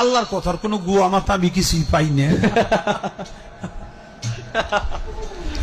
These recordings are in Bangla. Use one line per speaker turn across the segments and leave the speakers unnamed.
আল্লাহর কথার কোনো গুয়া মাথা আমি কিছুই পাই না।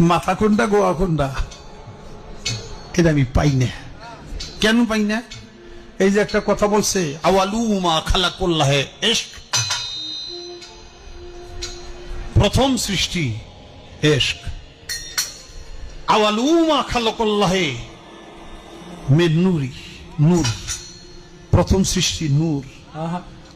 মাথা কোনটা, গোয়া কোনটা? এটা আমি পাই না। কেন পাই না? এই যে একটা কথা বলছে খালা প্রথম সৃষ্টি এস্ক আওয়ালুমা নুরি, নূর। প্রথম সৃষ্টি নূর।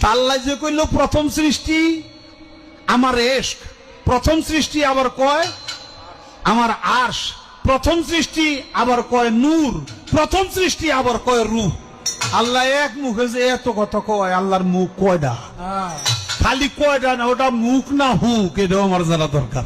তাল্লা যে কইল প্রথম সৃষ্টি আমার এস্ক প্রথম সৃষ্টি আবার কয় আমার আর্শ প্রথম সৃষ্টি আবার কয় নূর প্রথম সৃষ্টি আবার কয় রূহ আল্লাহ এক মুখে যে এত কথা কয় আল্লাহর মুখ কয়টা খালি কয়টা না ওটা মুখ না হুক এটাও আমার জানা দরকার।